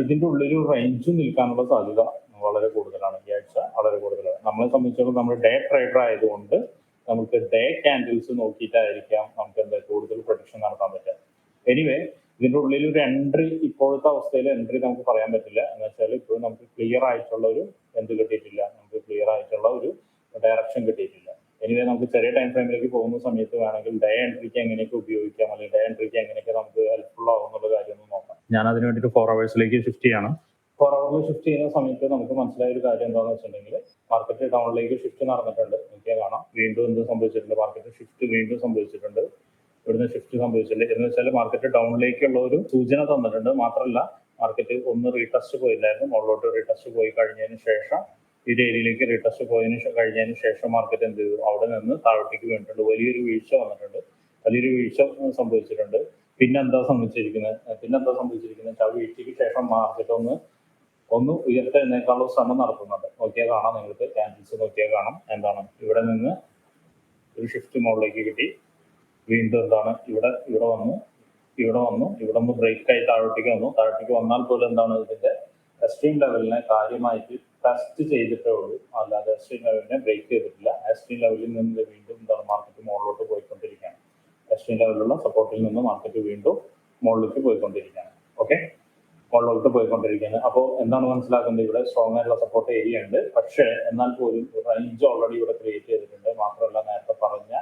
ഇതിന്റെ ഉള്ളിൽ റേഞ്ച് നിൽക്കാനുള്ള സാധ്യത വളരെ കൂടുതലാണ്. ഈ ആഴ്ച വളരെ കൂടുതലാണ്. നമ്മളെ സംബന്ധിച്ചിടത്തോളം നമ്മൾ ഡേ ട്രേഡർ ആയതുകൊണ്ട് നമുക്ക് ഡേ ക്യാൻഡിൽസ് നോക്കിയിട്ടായിരിക്കാം നമുക്ക് എന്താ കൂടുതൽ പ്രൊഡക്ഷൻ നടത്താൻ പറ്റുക. എനിവേ ഇതിന്റെ ഉള്ളിൽ ഒരു എൻട്രി ഇപ്പോഴത്തെ അവസ്ഥയിൽ എൻട്രി നമുക്ക് പറയാൻ പറ്റില്ല. എന്ന് വെച്ചാൽ ഇപ്പോഴും നമുക്ക് ക്ലിയർ ആയിട്ടുള്ള ഒരു എന്ത് കിട്ടിയിട്ടില്ല. നമുക്ക് ക്ലിയർ ആയിട്ടുള്ള ഒരു ഡയറക്ഷൻ കിട്ടിയിട്ടില്ല. എനിവേ നമുക്ക് ചെറിയ ടൈം ഫ്രെയിമിലേക്ക് പോകുന്ന സമയത്ത് വേണമെങ്കിൽ ഡേ എൻട്രിക്ക് എങ്ങനെയൊക്കെ ഉപയോഗിക്കാം? അല്ലെങ്കിൽ ഡേ എൻട്രിക്ക് എങ്ങനെയൊക്കെ നമുക്ക് ഹെൽപ്ഫുൾ ആവും എന്നുള്ള കാര്യം ഒന്ന് നോക്കാം. ഞാൻ അതിന് വേണ്ടിയിട്ട് ഫോർ അവേഴ്സിലേക്ക് ഷിഫ്റ്റ് ചെയ്യണം. ഫോർ അവറിൽ ഷിഫ്റ്റ് ചെയ്യുന്ന സമയത്ത് നമുക്ക് മനസ്സിലായ ഒരു കാര്യം എന്താണെന്ന് വെച്ചിട്ടുണ്ടെങ്കിൽ മാർക്കറ്റ് ഡൗണിലേക്ക് ഷിഫ്റ്റ് നടന്നിട്ടുണ്ട്. നോക്കിയാൽ കാണാം. വീണ്ടും എന്ത് സംഭവിച്ചിട്ടുണ്ട്. മാർക്കറ്റ് ഷിഫ്റ്റ് വീണ്ടും സംഭവിച്ചിട്ടുണ്ട്. ഇവിടുന്ന് ഷിഫ്റ്റ് സംഭവിച്ചിട്ടുണ്ട്. എന്ന് വെച്ചാൽ മാർക്കറ്റ് ഡൗണിലേക്കുള്ള ഒരു സൂചന തന്നിട്ടുണ്ട്. മാത്രമല്ല മാർക്കറ്റ് ഒന്ന് റീടെസ്റ്റ് പോയില്ലായിരുന്നു. മുകളിലോട്ട് റീടെസ്റ്റ് പോയി കഴിഞ്ഞതിന് ശേഷം ഈ ഡേരിയിലേക്ക് റീടെസ്റ്റ് പോയതിന് കഴിഞ്ഞതിന് ശേഷം മാർക്കറ്റ് എന്ത് ചെയ്തു? അവിടെ നിന്ന് താഴോട്ടേക്ക് വീണിട്ടുണ്ട്. വലിയൊരു വീഴ്ച വന്നിട്ടുണ്ട്. വലിയൊരു വീഴ്ച സംഭവിച്ചിട്ടുണ്ട്. പിന്നെന്താ സംഭവിച്ചിരിക്കുന്നത്? പിന്നെന്താ സംഭവിച്ചിരിക്കുന്നത്? വെച്ചാൽ വീഴ്ചയ്ക്ക് ശേഷം മാർക്കറ്റ് ഒന്ന് ഒന്ന് ഉയർത്തെഴുന്നേക്കാനുള്ള ശ്രമം നടത്തുന്നുണ്ട്. നോക്കിയാൽ കാണാം നിങ്ങൾക്ക്. ക്യാൻഡിൽസ് നോക്കിയാൽ കാണാം. എന്താണ്? ഇവിടെ നിന്ന് ഒരു ഷിഫ്റ്റ് മോഡിലേക്ക് കിട്ടി. വീണ്ടും എന്താണ്? ഇവിടെ ഇവിടെ വന്നു. ഇവിടെ വന്നു. ഇവിടെ നിന്ന് ബ്രേക്ക് ആയി താഴോട്ടേക്ക് വന്നു. താഴോട്ടേക്ക് വന്നാൽ പോലും എന്താണ് ഇതിന്റെ എക്സ്ട്രീം ലെവലിനെ കാര്യമായിട്ട് ടെസ്റ്റ് ചെയ്തിട്ടേ ഉള്ളൂ. അല്ലാതെ എക്സ്ട്രീം ലെവലിനെ ബ്രേക്ക് ചെയ്തിട്ടില്ല. എക്സ്ട്രീം ലെവലിൽ നിന്ന് വീണ്ടും എന്താണ്? മാർക്കറ്റ് മുകളിലോട്ട് പോയിക്കൊണ്ടിരിക്കുകയാണ്. എക്സ്ട്രീം ലെവലിലുള്ള സപ്പോർട്ടിൽ നിന്ന് മാർക്കറ്റ് വീണ്ടും മുകളിലേക്ക് പോയിക്കൊണ്ടിരിക്കുകയാണ്. ഓക്കെ മുകളിലോട്ട് പോയിക്കൊണ്ടിരിക്കുന്നത് അപ്പോൾ എന്താണ് മനസ്സിലാക്കുന്നത് ഇവിടെ സ്ട്രോങ് ആയിട്ടുള്ള സപ്പോർട്ട് ഏരിയ ഉണ്ട്. പക്ഷേ എന്നാൽ പോലും റേഞ്ച് ഓൾറെഡി ഇവിടെ ക്രിയേറ്റ് ചെയ്തിട്ടുണ്ട്. മാത്രമല്ല നേരത്തെ പറഞ്ഞ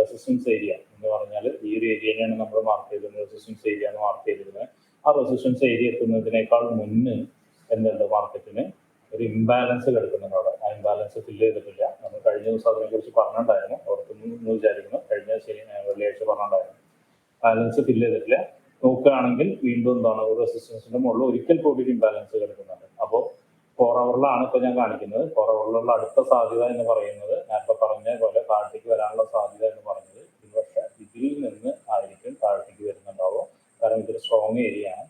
റെസിസ്റ്റൻസ് ഏരിയ എന്ന് പറഞ്ഞാൽ ഈ ഒരു ഏരിയനെയാണ് നമ്മൾ മാർക്ക് ചെയ്തിരുന്നത് റെസിസ്റ്റൻസ് ഏരിയ എന്ന് മാർക്ക് ചെയ്തിരുന്നത്. ആ റെസിസ്റ്റൻസ് ഏരിയ എത്തുന്നതിനേക്കാൾ മുന്ന് എന്തുണ്ട് മാർക്കറ്റിന് ഒരു ഇംബാലൻസ് കിടക്കുന്നുണ്ട് അവിടെ. ആ ഇംബാലൻസ് ഫില്ല് ചെയ്തിട്ടില്ല. നമ്മൾ കഴിഞ്ഞ ദിവസം അതിനെക്കുറിച്ച് പറഞ്ഞിട്ടുണ്ടായിരുന്നു. ഓർക്കുന്നു വിചാരിക്കുന്നു. കഴിഞ്ഞ ഏഹ് വെള്ളിയാഴ്ച പറഞ്ഞിട്ടുണ്ടായിരുന്നു. ബാലൻസ് ഫില്ല് ചെയ്തിട്ടില്ല. നോക്കുകയാണെങ്കിൽ വീണ്ടും എന്താണ് ഒരു റെസിസ്റ്റൻസിന്റെ മുകളിൽ ഒരിക്കൽ കൂടി ഇംബാലൻസ് കിടക്കുന്നുണ്ട്. അപ്പോൾ ഫോർ അവറിലാണ് ഇപ്പോൾ ഞാൻ കാണിക്കുന്നത്. ഫോർ അവറിലുള്ള അടുത്ത സാധ്യത എന്ന് പറയുന്നത് നേരത്തെ പറഞ്ഞ പോലെ താഴത്തേക്ക് വരാനുള്ള സാധ്യത എന്ന് പറയുന്നത് ഇതുപക്ഷെ പക്ഷേ ഇതിൽ നിന്ന് ആയിരിക്കും താഴത്തേക്ക് വരുന്നുണ്ടാവുക. കാരണം ഇതൊരു സ്ട്രോങ് ഏരിയ ആണ്.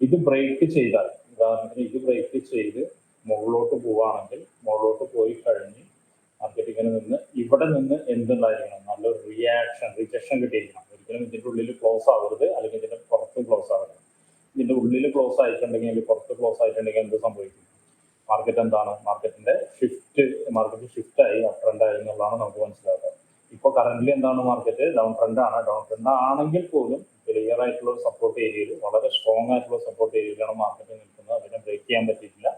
ഇത് ബ്രേക്ക് ചെയ്താൽ ഉദാഹരണത്തിന് ഇത് ബ്രേക്ക് ചെയ്ത് മുകളിലോട്ട് പോവാണെങ്കിൽ മുകളിലോട്ട് പോയി കഴിഞ്ഞ് മാർക്കറ്റ് ഇങ്ങനെ നിന്ന് ഇവിടെ നിന്ന് എന്തുണ്ടായിരിക്കണം? നല്ലൊരു റിയാക്ഷൻ റിജക്ഷൻ കിട്ടിയിരിക്കണം. ഒരിക്കലും ഇതിന്റെ ഉള്ളിൽ ക്ലോസ് ആവരുത് അല്ലെങ്കിൽ ഇതിന്റെ പുറത്ത് ക്ലോസ് ആവരുത്. ഇതിന്റെ ഉള്ളിൽ ക്ലോസ് ആയിട്ടുണ്ടെങ്കിൽ അല്ലെങ്കിൽ പുറത്ത് ക്ലോസ് ആയിട്ടുണ്ടെങ്കിൽ എന്ത് സംഭവിക്കും? മാർക്കറ്റ് എന്താണ്? മാർക്കറ്റിന്റെ ഷിഫ്റ്റ് മാർക്കറ്റ് ഷിഫ്റ്റ് ആയി അപ് ട്രെൻഡ് ആയി എന്നുള്ളതാണ് നമുക്ക് മനസ്സിലാക്കുക ഇപ്പോൾ കറന്റ് എന്താണ് മാർക്കറ്റ് ഡൗൺ ട്രെൻഡ് ആണ്. ഡൗൺ ട്രെൻഡ് ആണെങ്കിൽ പോലും ക്ലിയർ ആയിട്ടുള്ള സപ്പോർട്ട് ഏരിയയിൽ വളരെ സ്ട്രോങ് ആയിട്ടുള്ള സപ്പോർട്ട് ഏരിയയിലാണ് മാർക്കറ്റ് നിൽക്കുന്നത്. അതിനെ ബ്രേക്ക് ചെയ്യാൻ പറ്റിയിട്ടില്ല.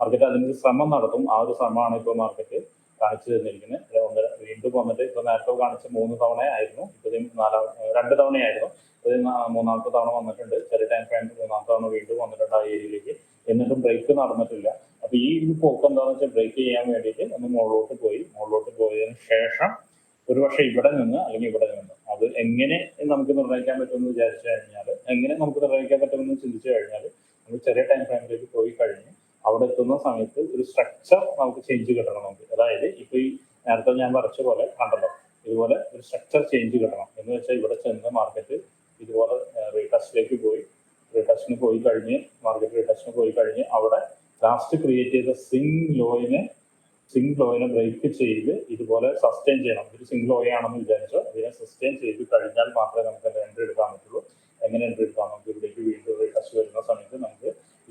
മാർക്കറ്റ് അതിനൊരു ശ്രമം നടത്തും. ആ ഒരു ശ്രമമാണ് ഇപ്പോൾ മാർക്കറ്റ് കാണിച്ചു തന്നിരിക്കുന്നത് ഇത് ഒന്ന് വീണ്ടും വന്നിട്ട് ഇപ്പൊ നേരത്തെ കാണിച്ച മൂന്ന് തവണയായിരുന്നു. ആയിരുന്നു ഇപ്പൊ ഇത് നാലാം രണ്ട് തവണയായിരുന്നു. ഇത് മൂന്നാമത്തെ തവണ വന്നിട്ടുണ്ട്. ചെറിയ ടൈം ഫ്രെയിം മൂന്നാമത്തെ തവണ വീണ്ടും വന്നിട്ടുണ്ട് ആ ഏരിയയിലേക്ക്. എന്നിട്ടും ബ്രേക്ക് നടന്നിട്ടില്ല. അപ്പൊ ഈ ഒരു പോക്ക് എന്താണെന്ന് വെച്ചാൽ ബ്രേക്ക് ചെയ്യാൻ വേണ്ടിയിട്ട് ഒന്ന് മുകളിലോട്ട് പോയി. മുകളിലോട്ട് പോയതിനു ശേഷം ഒരുപക്ഷെ ഇവിടെ നിന്ന് അല്ലെങ്കിൽ ഇവിടെ നിന്ന്. അത് എങ്ങനെ നമുക്ക് നിർണയിക്കാൻ പറ്റുമെന്ന് വിചാരിച്ചു കഴിഞ്ഞാൽ എങ്ങനെ നമുക്ക് നിർണയിക്കാൻ പറ്റുമെന്ന് ചിന്തിച്ചു കഴിഞ്ഞാൽ നമ്മൾ ചെറിയ ടൈം ഫ്രെയിമിലേക്ക് പോയി കഴിഞ്ഞ് അവിടെ എത്തുന്ന സമയത്ത് ഒരു സ്ട്രക്ചർ നമുക്ക് ചേഞ്ച് കിട്ടണം നമുക്ക് അതായത് ഇപ്പൊ ഈ നേരത്തെ ഞാൻ വരച്ച പോലെ കണ്ടല്ലോ ഇതുപോലെ ഒരു സ്ട്രക്ചർ ചേഞ്ച് കിട്ടണം. എന്ന് വെച്ചാൽ ഇവിടെ ചെന്ന് മാർക്കറ്റ് ഇതുപോലെ റീടെസ്റ്റിലേക്ക് പോയി. റീടെസ്റ്റിന് പോയി കഴിഞ്ഞ് മാർക്കറ്റ് റീടെസ്റ്റിന് പോയി കഴിഞ്ഞ് അവിടെ ലാസ്റ്റ് ക്രിയേറ്റ് ചെയ്ത സിംഗ് ലോയിനെ സിംഗ് ലോയിനെ ബ്രേക്ക് ചെയ്ത് ഇതുപോലെ സസ്റ്റെയിൻ ചെയ്യണം. ഇത് സിംഗ് ലോയ ആണെന്ന് വിചാരിച്ചോ. അതിനെ സസ്റ്റെയിൻ ചെയ്ത് കഴിഞ്ഞാൽ മാത്രമേ നമുക്ക് എൻട്രി എടുക്കാൻ പറ്റുള്ളൂ. എങ്ങനെ എൻട്രി എടുക്കാം? നമുക്ക് ഇവിടേക്ക് വീണ്ടും റീടെസ്റ്റ് വരുന്ന സമയത്ത് നമുക്ക്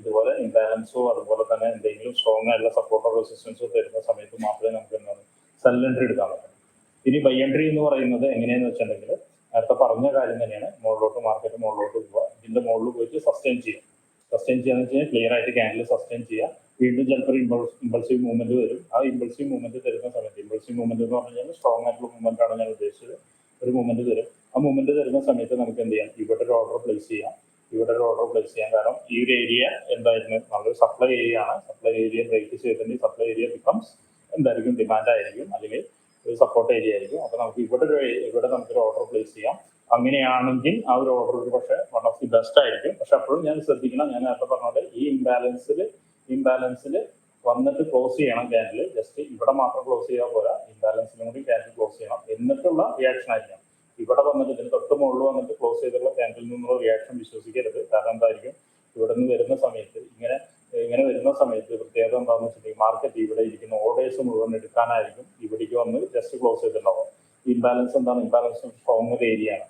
ഇതുപോലെ ഇംബാലൻസോ അതുപോലെ തന്നെ എന്തെങ്കിലും സ്ട്രോങ് ആയിട്ടുള്ള സപ്പോർട്ടോ റെസിസ്റ്റൻസോ തരുന്ന സമയത്ത് മാത്രമേ നമുക്ക് എന്താണ് സെൽ എൻട്രി എടുക്കാൻ പറ്റും. ഇനി ബൈ എൻട്രി എന്ന് പറയുന്നത് എങ്ങനെയാന്ന് വെച്ചിട്ടുണ്ടെങ്കിൽ നേരത്തെ പറഞ്ഞ കാര്യം തന്നെയാണ്. മുകളിലോട്ട് മാർക്കറ്റ് മുകളിലോട്ട് പോവുക. ഇതിന്റെ മുകളിൽ പോയിട്ട് സസ്റ്റെയിൻ ചെയ്യാം സസ്റ്റെയിൻ ചെയ്യാന്ന് വെച്ച് കഴിഞ്ഞാൽ ക്ലിയർ ആയിട്ട് ക്യാൻഡിൽ സസ്റ്റെയിൻ ചെയ്യുക. വീണ്ടും ചിലപ്പോൾ ഇമ്പൾസീവ് മൂവ്മെന്റ് വരും. ആ ഇമ്പൾസീവ് മൂവ്മെന്റ് തരുന്ന സമയത്ത് ഇമ്പൾസീവ് മൂവ്മെന്റ് എന്ന് പറഞ്ഞു കഴിഞ്ഞാൽ സ്ട്രോങ് ആയിട്ടുള്ള മൂവ്മെന്റ് ആണ് ഞാൻ ഉദ്ദേശിച്ചത്. ഒരു മൂവ്മെന്റ് തരും. ആ മൂവ്മെന്റ് തരുന്ന സമയത്ത് നമുക്ക് എന്ത് ചെയ്യാം? ഇവിടെ ഒരു ഓർഡർ പ്ലേസ് ചെയ്യാം. ഇവിടെ ഒരു ഓർഡർ പ്ലേസ് ചെയ്യാൻ കാരണം ഈ ഒരു ഏരിയ എന്തായിരുന്നു? നല്ലൊരു സപ്ലൈ ഏരിയ ആണ്. സപ്ലൈ ഏരിയ ബ്രേക്ക് ചെയ്തിട്ടുണ്ടെങ്കിൽ സപ്ലൈ ഏരിയ ബിക്കംസ് എന്തായിരിക്കും? ഡിമാൻഡ് ആയിരിക്കും. അല്ലെങ്കിൽ ഒരു സപ്പോർട്ട് ഏരിയ ആയിരിക്കും. അപ്പൊ നമുക്ക് ഇവിടെ ഒരു ഇവിടെ നമുക്കൊരു ഓർഡർ പ്ലേസ് ചെയ്യാം. അങ്ങനെയാണെങ്കിൽ ആ ഒരു ഓർഡർ ഒരു പക്ഷേ വൺ ഓഫ് ദി ബെസ്റ്റ് ആയിരിക്കും. പക്ഷെ അപ്പോഴും ഞാൻ ശ്രദ്ധിക്കണം. ഞാൻ നേരത്തെ പറഞ്ഞത് ഈ ഇംബാലൻസിൽ ഇംബാലൻസിൽ വന്നിട്ട് ക്ലോസ് ചെയ്യണം ക്യാൻഡിൽ ജസ്റ്റ് ഇവിടെ മാത്രം ക്ലോസ് ചെയ്യാൻ പോരാ. ഇംബാലൻസിലും കൂടി ക്യാൻഡിൽ ക്ലോസ് ചെയ്യണം. എന്നിട്ടുള്ള റിയാക്ഷൻ ആയിരിക്കണം. ഇവിടെ വന്നിട്ട് ഇതിന് തൊട്ട് മുകളിൽ വന്നിട്ട് ക്ലോസ് ചെയ്തിട്ടുള്ള ക്യാൻഡിൽ നിന്നുള്ള റിയാക്ഷൻ വിശ്വസിക്കരുത്. കാരണം എന്തായിരിക്കും? ഇവിടെ നിന്ന് വരുന്ന സമയത്ത് ഇങ്ങനെ ഇങ്ങനെ വരുന്ന സമയത്ത് പ്രത്യേകത എന്താണെന്ന് വെച്ചിട്ടുണ്ടെങ്കിൽ മാർക്കറ്റ് ഇവിടെ ഇരിക്കുന്ന ഓർഡേഴ്സ് മുഴുവൻ എടുക്കാനായിരിക്കും ഇവിടേക്ക് വന്ന് ജസ്റ്റ് ക്ലോസ് ചെയ്തിട്ടുണ്ടാവും ഇംബാലൻസ് എന്താണ്? ഇംബാലൻസ് സ്ട്രോങ് ഒരു ഏരിയ ആണ്.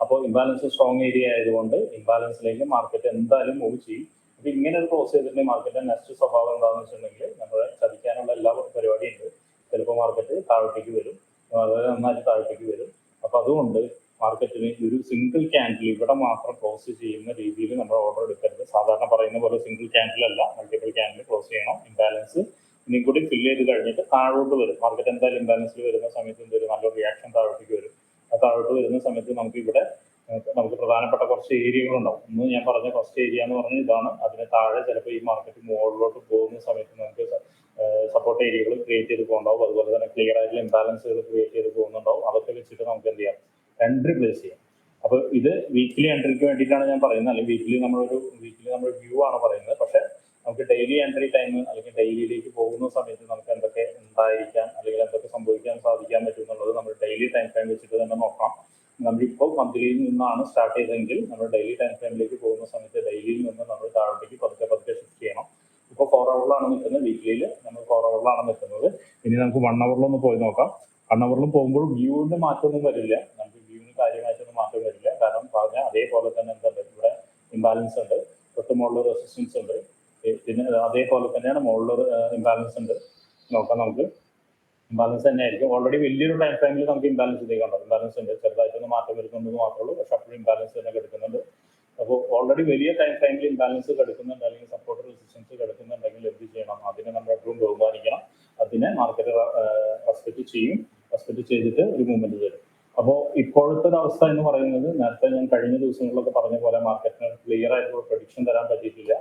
അപ്പോൾ ഇംബാലൻസ് സ്ട്രോങ് ഏരിയ ആയതുകൊണ്ട് ഇംബാലൻസിലേക്ക് മാർക്കറ്റ് എന്തായാലും മൂവ് ചെയ്യും. അപ്പൊ ഇങ്ങനെ ഒരു ക്ലോസ് ചെയ്തിട്ടുണ്ടെങ്കിൽ മാർക്കറ്റിന്റെ നെക്സ്റ്റ് സ്വഭാവം എന്താണെന്ന് വെച്ചിട്ടുണ്ടെങ്കിൽ നമ്മളെ ചതിക്കാനുള്ള എല്ലാ പരിപാടിയും ഉണ്ട്. ചിലപ്പോൾ മാർക്കറ്റ് താഴത്തേക്ക് വരും. വളരെ നന്നായിട്ട് താഴത്തേക്ക് വരും. അപ്പൊ അതുകൊണ്ട് മാർക്കറ്റിന് ഒരു സിംഗിൾ ക്യാൻഡിൽ ഇവിടെ മാത്രം ക്ലോസ് ചെയ്യുന്ന രീതിയിൽ നമ്മൾ ഓർഡർ എടുക്കരുത്. സാധാരണ പറയുന്ന പോലെ സിംഗിൾ ക്യാൻഡിൽ അല്ല. മൾട്ടിപ്പിൾ ക്യാൻഡിൽ ക്ലോസ് ചെയ്യണം. ഇംബാലൻസ് ഇനി കൂടി ഫില്ല് ചെയ്ത് കഴിഞ്ഞിട്ട് താഴോട്ട് വരും. മാർക്കറ്റ് എന്തായാലും ഇംബാലൻസിൽ വരുന്ന സമയത്ത് എന്തൊരു നല്ല റിയാക്ഷൻ താഴോട്ടേക്ക് വരും. ആ താഴോട്ട് വരുന്ന സമയത്ത് നമുക്ക് ഇവിടെ നമുക്ക് പ്രധാനപ്പെട്ട കുറച്ച് ഏരിയകളുണ്ടാവും ഒന്ന് ഞാൻ പറഞ്ഞ ഫസ്റ്റ് ഏരിയ എന്ന് പറഞ്ഞാൽ ഇതാണ്. അതിന് താഴെ ചിലപ്പോൾ ഈ മാർക്കറ്റ് മുകളിലോട്ട് പോകുന്ന സമയത്ത് നമുക്ക് സപ്പോർട്ട് ഏരിയകൾ ക്രിയേറ്റ് ചെയ്ത് പോകുന്നുണ്ടാവും. അതുപോലെ തന്നെ ക്ലിയർ ആയിട്ടുള്ള ഇംബാലൻസുകൾ ക്രിയേറ്റ് ചെയ്ത് പോകുന്നുണ്ടാവും. അതൊക്കെ വെച്ചിട്ട് നമുക്ക് എന്ത് ചെയ്യാം? എൻട്രി പ്ലേസ് ചെയ്യാം. അപ്പോൾ ഇത് വീക്കിലി എൻട്രിക്ക് വേണ്ടിയിട്ടാണ് ഞാൻ പറയുന്നത്. അല്ലെങ്കിൽ വീക്കിലി നമ്മളൊരു വീക്കിലി നമ്മൾ വ്യൂ ആണ് പറയുന്നത്. പക്ഷെ നമുക്ക് ഡെയിലി എൻട്രി ടൈം അല്ലെങ്കിൽ ഡെയിലിയിലേക്ക് പോകുന്ന സമയത്ത് നമുക്ക് എന്തൊക്കെ ഉണ്ടായിരിക്കാം? അല്ലെങ്കിൽ എന്തൊക്കെ സംഭവിക്കാൻ സാധിക്കാൻ പറ്റും എന്നുള്ളത് നമ്മൾ ഡെയിലി ടൈം ഫ്രെയിം വെച്ചിട്ട് തന്നെ നോക്കാം. നമ്മളിപ്പോൾ മന്ത്ലിയിൽ നിന്നാണ് സ്റ്റാർട്ട് ചെയ്തതെങ്കിൽ നമ്മൾ ഡെയിലി ടൈം ഫ്രെയിമിലേക്ക് പോകുന്ന സമയത്ത് ഡെയിലിയിൽ നിന്ന് നമ്മൾ താഴോട്ടേക്ക് പതുക്കെ പതുക്കെ ഇപ്പോൾ ഫോർ അവറിലാണ് നിൽക്കുന്നത്. വീക്കിലിയിൽ നമ്മൾ ഫോർ അവറിലാണ് നിൽക്കുന്നത്. ഇനി നമുക്ക് വൺ അവറിലൊന്ന് പോയി നോക്കാം. വൺ അവറിലും പോകുമ്പോൾ വ്യൂവിന്റെ മാറ്റമൊന്നും വരില്ല. നമുക്ക് വ്യൂവിന് കാര്യമായിട്ടൊന്നും മാറ്റം വരില്ല. കാരണം പറഞ്ഞ അതേപോലെ തന്നെ എന്താ ഇവിടെ ഇംബാലൻസ് ഉണ്ട്. തൊട്ട് മുകളിൽ റെസിസ്റ്റൻസ് ഉണ്ട്. പിന്നെ അതേപോലെ തന്നെയാണ് മുകളിൽ ഇംബാലൻസ് ഉണ്ട്. നോക്കാം നമുക്ക്. ഇംബാലൻസ് തന്നെ ആയിരിക്കും ഓൾറെഡി വലിയൊരു ടൈം ഫ്രെയിമിൽ നമുക്ക് ഇംബാലൻസ് ചെയ്യണ്ടോ ഇംബാലൻസ് ഉണ്ട്. ചെറുതായിട്ടൊന്ന് മാറ്റം വരുന്നുണ്ടെന്ന് മാത്രമേ ഉള്ളൂ. പക്ഷെ അപ്പോഴും ഇംബാലൻസ് തന്നെ കിടക്കുന്നുണ്ട്. അപ്പോൾ ഓൾറെഡി വലിയ ടൈം ടൈമിൽ ഇംബാലൻസ് കിടക്കുന്നുണ്ട് അല്ലെങ്കിൽ സപ്പോർട്ട് റെസിസ്റ്റൻസ് കിടക്കുന്നുണ്ടെങ്കിൽ എന്ത് ചെയ്യണം? അതിനെ നമ്മൾ എപ്പോഴും ബഹുമാനിക്കണം. അതിനെ മാർക്കറ്റ് റെസ്പെക്ട് ചെയ്യും. റെസ്പെക്ട് ചെയ്തിട്ട് ഒരു മൂവ്മെന്റ് തരും അപ്പോൾ ഇപ്പോഴത്തെ ഒരു അവസ്ഥ എന്ന് പറയുന്നത് നേരത്തെ ഞാൻ കഴിഞ്ഞ ദിവസങ്ങളിലൊക്കെ പറഞ്ഞ പോലെ മാർക്കറ്റിന് ക്ലിയർ ആയിട്ടുള്ള പ്രൊഡിക്ഷൻ തരാൻ പറ്റിയിട്ടില്ല.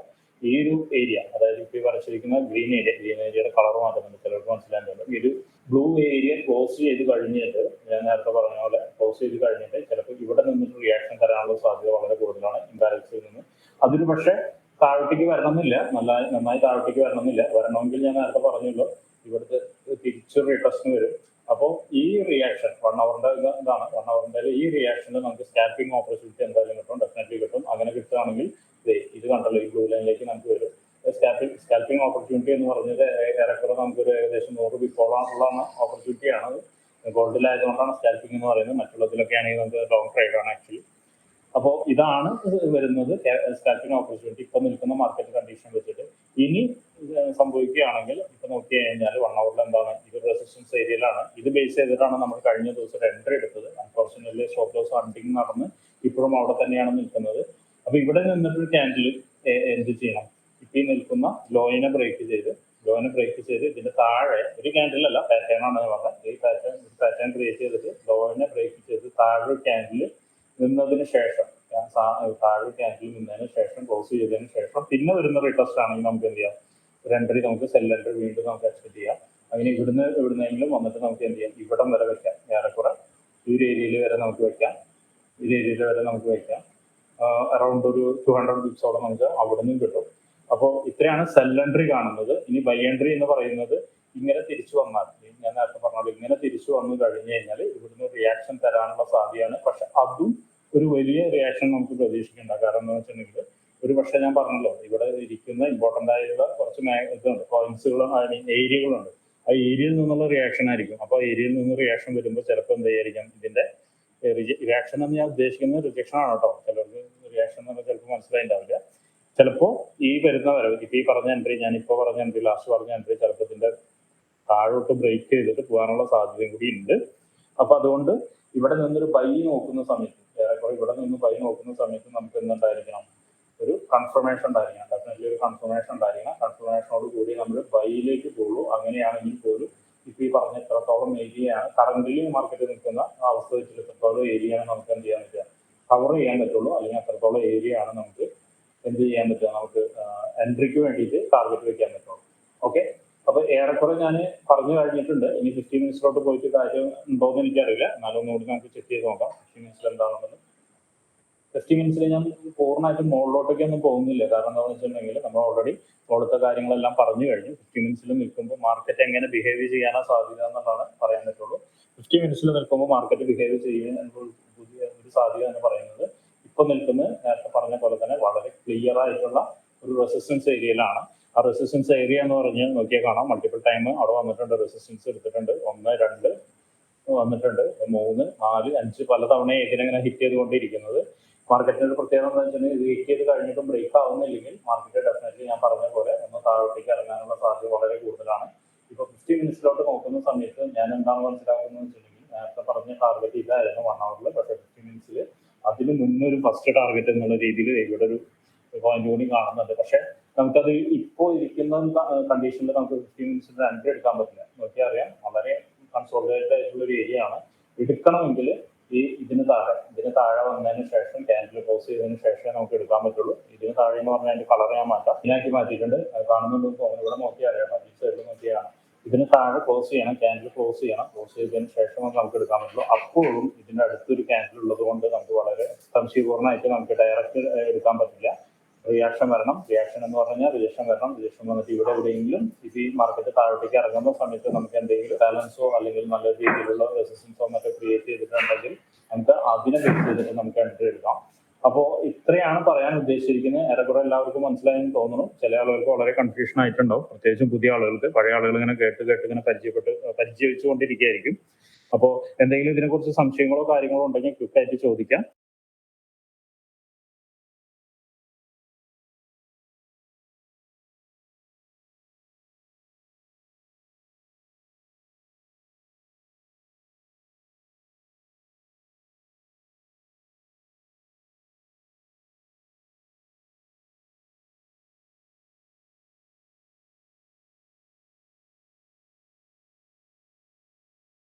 ഈ ഒരു ഏരിയ അതായത് ഇപ്പൊ ഈ വരച്ചിരിക്കുന്ന ഗ്രീൻ ഏരിയ ഗ്രീൻ ഏരിയയുടെ കളർ മാത്രമാണ് ചിലർക്ക് മനസ്സിലാകുന്നുണ്ട് ഈ ഒരു ബ്ലൂ ഏരിയ ക്ലോസ് ചെയ്ത് കഴിഞ്ഞിട്ട് ഞാൻ നേരത്തെ പറഞ്ഞ പോലെ ക്ലോസ് ചെയ്ത് കഴിഞ്ഞിട്ട് ചിലപ്പോൾ ഇവിടെ നിന്നിട്ട് റിയാക്ഷൻ തരാനുള്ള സാധ്യത വളരെ കൂടുതലാണ് ഇംബാലൻസിൽ നിന്ന്. അതിന് പക്ഷേ താഴോട്ടേക്ക് വരണമെന്നില്ല നല്ല നന്നായി താഴോട്ടേക്ക് വരണമെന്നില്ല. വരണമെങ്കിൽ ഞാൻ നേരത്തെ പറഞ്ഞല്ലോ ഇവിടുത്തെ തിരിച്ച് റിട്ടസ്റ്റിന് വരും. അപ്പോൾ ഈ റിയാക്ഷൻ വൺ അവറിന്റെ ഇതാണ്. വൺ അവറിന്റെ ഈ റിയാക്ഷനിൽ നമുക്ക് സ്കാൽപ്പിംഗ് ഓപ്പർച്യൂണിറ്റി എന്തായാലും കിട്ടും ഡെഫിനറ്റ്ലി കിട്ടും. അങ്ങനെ കിട്ടുകയാണെങ്കിൽ ഇത് കണ്ടല്ലോ ഈ ബ്ലൂ ലൈനിലേക്ക് നമുക്ക് വരും. സ്കാൽപ്പിംഗ് സ്കാൽപ്പിംഗ് ഓപ്പർച്യൂണിറ്റി എന്ന് പറഞ്ഞത് ഏറെക്കുറെ നമുക്കൊരു ഏകദേശം നൂറ് ആണ് ഓപ്പർച്യൂണിറ്റിയാണ് ഗോൾഡിലായതുകൊണ്ടാണ് സ്കാൽപ്പിംഗ് എന്ന് പറയുന്നത്. മറ്റുള്ളതിലൊക്കെ ആണെങ്കിൽ നമുക്ക് ലോങ് ട്രേഡ് ആണ് ആക്ച്വലി അപ്പോൾ ഇതാണ് വരുന്നത് സ്കാൽപ്പിംഗ് ഓപ്പർച്യൂണിറ്റി ഇപ്പം നിൽക്കുന്ന മാർക്കറ്റ് കണ്ടീഷൻ വെച്ചിട്ട് ഇനി സംഭവിക്കുകയാണെങ്കിൽ ഇപ്പം നോക്കി കഴിഞ്ഞാൽ വൺ അവറിൽ എന്താണ്? ഇത് റെസിസ്റ്റൻസ് ഏരിയയിലാണ് ഇത് ബേസ് ചെയ്തിട്ടാണ് നമ്മൾ കഴിഞ്ഞ ദിവസം എൻട്രി എടുത്തത്. അൺഫോർച്ചുനേറ്റ്ലി ഷോപ്പ് ലോസ് ഹണ്ടിങ് നടന്ന് ഇപ്പോഴും അവിടെ തന്നെയാണ് നിൽക്കുന്നത്. അപ്പൊ ഇവിടെ നിന്നിട്ട് ക്യാൻഡിൽ എന്ത് ചെയ്യണം? ഇപ്പൊ ഈ നിൽക്കുന്ന ലോയിനെ ബ്രേക്ക് ചെയ്ത് ലോയിനെ ബ്രേക്ക് ചെയ്ത് ഇതിന്റെ താഴെ ഒരു ക്യാൻഡിൽ അല്ല പാറ്റേൺ ആണ് പറഞ്ഞത്. ഈ പാറ്റേൺ പാറ്റേൺ ക്രിയേറ്റ് ചെയ്തിട്ട് ലോയിനെ ബ്രേക്ക് ചെയ്ത് താഴെ ക്യാൻഡിൽ നിന്നതിന് ശേഷം താഴെ ക്യാൻഡിൽ നിന്നതിന് ശേഷം ക്ലോസ് ചെയ്തതിന് ശേഷം പിന്നെ വരുന്ന റിക്വസ്റ്റ് ആണെങ്കിൽ നമുക്ക് എന്ത് ചെയ്യാം? രണ്ടരി നമുക്ക് സെൽ എൻട്രി വീണ്ടും നമുക്ക് അക്സെപ്റ്റ് ചെയ്യാം. അങ്ങനെ ഇവിടുന്ന് ഇവിടുന്നെങ്കിലും വന്നിട്ട് നമുക്ക് എന്ത് ചെയ്യാം? ഇവിടം വരെ വെക്കാം. ഏറെക്കുറെ ഈ ഒരു ഏരിയയിൽ വരെ നമുക്ക് വെക്കാം. ഈ ഏരിയയിൽ വരെ നമുക്ക് വെക്കാം. അറൗണ്ട് ഒരു ടു ഹൺഡ്രഡ് ബിപ്സോളം നമുക്ക് അവിടെ നിന്നും കിട്ടും. അപ്പോൾ ഇത്രയാണ് സെൽ എൻട്രി കാണുന്നത്. ഇനി ബൈ എൻട്രി എന്ന് പറയുന്നത് ഇങ്ങനെ തിരിച്ചു വന്നാൽ ഞാൻ നേരത്തെ പറഞ്ഞത് ഇങ്ങനെ തിരിച്ചു വന്നു കഴിഞ്ഞു കഴിഞ്ഞാൽ ഇവിടുന്ന് റിയാക്ഷൻ തരാനുള്ള സാധ്യതയാണ്. പക്ഷെ അതും ഒരു വലിയ റിയാക്ഷൻ നമുക്ക് പ്രതീക്ഷിക്കേണ്ട. കാരണം എന്താ വെച്ചിട്ടുണ്ടെങ്കിൽ ഒരു പക്ഷേ ഞാൻ പറഞ്ഞല്ലോ ഇവിടെ ഇരിക്കുന്ന ഇമ്പോർട്ടന്റ് ആയിട്ടുള്ള കുറച്ച് ഇതുണ്ട് പോയിന്റ്സുകളും ഏരിയകളുണ്ട് ആ ഏരിയയിൽ നിന്നുള്ള റിയാക്ഷൻ ആയിരിക്കും. അപ്പോൾ ഏരിയയിൽ നിന്ന് റിയാക്ഷൻ വരുമ്പോൾ ചിലപ്പോൾ എന്തായിരിക്കാം ഇതിന്റെ റിയാക്ഷൻ എന്ന് ഞാൻ ഉദ്ദേശിക്കുന്നത് റിജക്ഷൻ ആണ് കേട്ടോ. ചിലർക്ക് റിയാക്ഷൻ എന്ന് പറഞ്ഞാൽ ചിലപ്പോൾ മനസ്സിലായിണ്ടാവില്ല. ചിലപ്പോൾ ഈ വരുന്ന വരവ് ഇപ്പൊ ഈ പറഞ്ഞ എൻട്രി ഞാൻ ഇപ്പോൾ പറഞ്ഞ എൻട്രി ലാസ്റ്റ് പറഞ്ഞ എൻട്രി ചിലപ്പോൾ ഇതിന്റെ താഴോട്ട് ബ്രേക്ക് ചെയ്തിട്ട് പോകാനുള്ള സാധ്യതയും കൂടി ഉണ്ട് അപ്പൊ അതുകൊണ്ട് ഇവിടെ നിന്നൊരു ബൈ നോക്കുന്ന സമയത്ത് ഏറെക്കുറെ ഇവിടെ നിന്ന് ബൈ നോക്കുന്ന സമയത്ത് നമുക്ക് എന്തുണ്ടായിരിക്കണം? ഒരു കൺഫർമേഷൻ ഉണ്ടായിരിക്കണം. ഡെഫിനറ്റ്ലി ഒരു കൺഫർമേഷൻ ഉണ്ടായിരിക്കണം. കൺഫർമേഷനോട് കൂടി നമ്മൾ ബൈയിലേക്ക് പോകുള്ളൂ. അങ്ങനെയാണെങ്കിൽ പോലും ഇപ്പൊ ഈ പറഞ്ഞ എത്രത്തോളം ഏരിയയാണ് കറന്റിലി മാർക്കറ്റിൽ നിൽക്കുന്ന അവസ്ഥ വെച്ചിട്ട് എത്രത്തോളം ഏരിയയാണ് നമുക്ക് എന്ത് ചെയ്യാൻ പറ്റുക? കവർ ചെയ്യാൻ പറ്റുള്ളൂ. അല്ലെങ്കിൽ അത്രത്തോളം ഏരിയയാണ് നമുക്ക് എന്ത് ചെയ്യാൻ പറ്റുക? നമുക്ക് എൻട്രിക്ക് വേണ്ടിയിട്ട് ടാർഗറ്റ് വെക്കാൻ പറ്റുള്ളൂ. ഓക്കെ അപ്പൊ ഏറെക്കുറെ ഞാൻ പറഞ്ഞു കഴിഞ്ഞിട്ടുണ്ട്. ഇനി ഫിഫ്റ്റീൻ മിനിറ്റ്സിലോട്ട് പോയിട്ട് കാര്യം ഉണ്ടോ എന്ന് എനിക്കറിയില്ല. എന്നാലും ഒന്നുകൂടി നമുക്ക് ചെക്ക് ചെയ്ത് നോക്കാം. ഫിഫ്റ്റീൻ മിനിറ്റ്സിൽ എന്താണെന്നുള്ളത്. ഫിഫ്റ്റി മിനിറ്റ്സിൽ ഞാൻ പൂർണമായിട്ടും മുകളിലോട്ടേക്കൊന്നും പോകുന്നില്ല. കാരണം എന്താണെന്ന് വെച്ചിട്ടുണ്ടെങ്കിൽ നമ്മൾ ഓൾറെഡി അവിടുത്തെ കാര്യങ്ങളെല്ലാം പറഞ്ഞു കഴിഞ്ഞു. ഫിഫ്റ്റി മിനിറ്റ്സിൽ നിൽക്കുമ്പോൾ മാർക്കറ്റ് എങ്ങനെ ബിഹേവ് ചെയ്യാനാ സാധ്യത എന്നുള്ളതാണ് പറയാൻ പറ്റുള്ളൂ. ഫിഫ്റ്റി മിനിറ്റ്സിൽ നിൽക്കുമ്പോൾ മാർക്കറ്റ് ബിഹേവ് ചെയ്യാൻ പുതിയ ഒരു സാധ്യത എന്ന് പറയുന്നത് ഇപ്പൊ നിൽക്കുന്ന നേരത്തെ പറഞ്ഞ പോലെ തന്നെ വളരെ ക്ലിയർ ആയിട്ടുള്ള ഒരു റെസിസ്റ്റൻസ് ഏരിയയിലാണ് ആ റെസിസ്റ്റൻസ് ഏരിയ എന്ന് പറഞ്ഞ് നോക്കിയാൽ കാണാം. മൾട്ടിപ്പിൾ ടൈം അവിടെ വന്നിട്ടുണ്ട്. റെസിസ്റ്റൻസ് എടുത്തിട്ടുണ്ട്. ഒന്ന് രണ്ട് വന്നിട്ടുണ്ട്. മൂന്ന് നാല് അഞ്ച് പല തവണ ഇതിനെങ്ങനെ ഹിറ്റ് ചെയ്തുകൊണ്ടിരിക്കുന്നത്. മാർക്കറ്റിന്റെ ഒരു പ്രത്യേകത എന്ന് വെച്ചാൽ ഇത് വെയിറ്റ് ചെയ്ത് കഴിഞ്ഞിട്ടും ബ്രേക്ക് ആവുന്നില്ലെങ്കിൽ മാർക്കറ്റ് ഡെഫിനറ്റ്ലി ഞാൻ പറഞ്ഞ പോലെ ഒന്ന് താഴോട്ടേക്ക് ഇറങ്ങാനുള്ള സാധ്യത വളരെ കൂടുതലാണ്. ഇപ്പൊ ഫിഫ്റ്റി മിനിറ്റ്സിലോട്ട് നോക്കുന്ന സമയത്ത് ഞാൻ എന്താണ് മനസ്സിലാക്കുന്നത് വെച്ചിട്ടുണ്ടെങ്കിൽ നേരത്തെ പറഞ്ഞ ടാർഗറ്റ് ഇതായിരുന്നു വൺ അവറിൽ പക്ഷേ ഫിഫ്റ്റി മിനിറ്റ്സിൽ അതിന് ഒരു ഫസ്റ്റ് ടാർഗറ്റ് എന്നുള്ള രീതിയിൽ ഇവിടെ ഒരു പോയിന്റ് കൂടി കാണുന്നുണ്ട്. പക്ഷെ നമുക്കത് ഇപ്പോൾ ഇരിക്കുന്ന കണ്ടീഷനിൽ നമുക്ക് ഫിഫ്റ്റി മിനിറ്റ്സിൽ എൻട്രി എടുക്കാൻ പറ്റില്ല. നോക്കിയാൽ അറിയാം. വളരെ കൺസോൾട്ടേറ്റഡ് ആയിട്ടുള്ള ഒരു ഏരിയ ആണ്. എടുക്കണമെങ്കിൽ ഈ ഇതിന് താഴെ ഇതിന് താഴെ വന്നതിന് ശേഷം ക്യാൻഡിൽ ക്ലോസ് ചെയ്തതിന് ശേഷമേ നമുക്ക് എടുക്കാൻ പറ്റുള്ളൂ. ഇതിന് താഴെ എന്ന് പറഞ്ഞാൽ അതിന്റെ കളർ ഞാൻ മാറ്റാം. ഇതിനാക്കി മാറ്റിയിട്ടുണ്ട്. കാണുന്നുണ്ടെന്ന് തോന്നുന്നു. ഇവിടെ നോക്കി അറിയാം ഈ സൈഡിൽ നോക്കിയാണ് ഇതിന് താഴെ ക്ലോസ് ചെയ്യണം ക്യാൻഡിൽ ക്ലോസ് ചെയ്യണം. ക്ലോസ് ചെയ്തതിന് ശേഷം നമുക്ക് എടുക്കാൻ പറ്റുള്ളൂ. അപ്പോഴും ഇതിന്റെ അടുത്തൊരു ക്യാൻഡിൽ ഉള്ളത് കൊണ്ട് നമുക്ക് വളരെ സംശയപൂർണമായിട്ട് നമുക്ക് ഡയറക്റ്റ് എടുക്കാൻ പറ്റില്ല. റിയാക്ഷൻ വരണം. റിയാക്ഷൻ എന്ന് പറഞ്ഞാൽ റിജക്ഷൻ വരണം. റിജക്ഷൻ വന്നിട്ട് ഇവിടെ എവിടെയെങ്കിലും ഇത് ഈ മാർക്കറ്റ് താഴോട്ടേക്ക് ഇറങ്ങുന്ന സമയത്ത് നമുക്ക് എന്തെങ്കിലും ബാലൻസോ അല്ലെങ്കിൽ നല്ല രീതിയിലുള്ള റെസിസ്റ്റൻസോ മറ്റോ ക്രിയേറ്റ് ചെയ്തിട്ടുണ്ടെങ്കിൽ നമുക്ക് അതിനെ ബേസ് ചെയ്തിട്ട് നമുക്ക് എൻട്രി എടുക്കാം. അപ്പോൾ ഇത്രയാണ് പറയാൻ ഉദ്ദേശിച്ചിരിക്കുന്നത്. ഏറെക്കുറെ എല്ലാവർക്കും മനസ്സിലായെന്ന് തോന്നുന്നു. ചില ആളുകൾക്ക് വളരെ കൺഫ്യൂഷൻ ആയിട്ടുണ്ടാവും. പ്രത്യേകിച്ചും പുതിയ ആളുകൾക്ക്. പഴയ ആളുകൾ ഇങ്ങനെ കേട്ട് കേട്ട് ഇങ്ങനെ പരിചയപ്പെട്ട് പരിചയിച്ചുകൊണ്ടിരിക്കുകയായിരിക്കും. അപ്പോൾ എന്തെങ്കിലും ഇതിനെക്കുറിച്ച് സംശയങ്ങളോ കാര്യങ്ങളോ ഉണ്ടെങ്കിൽ ക്വിക്കായിട്ട് ചോദിക്കാം.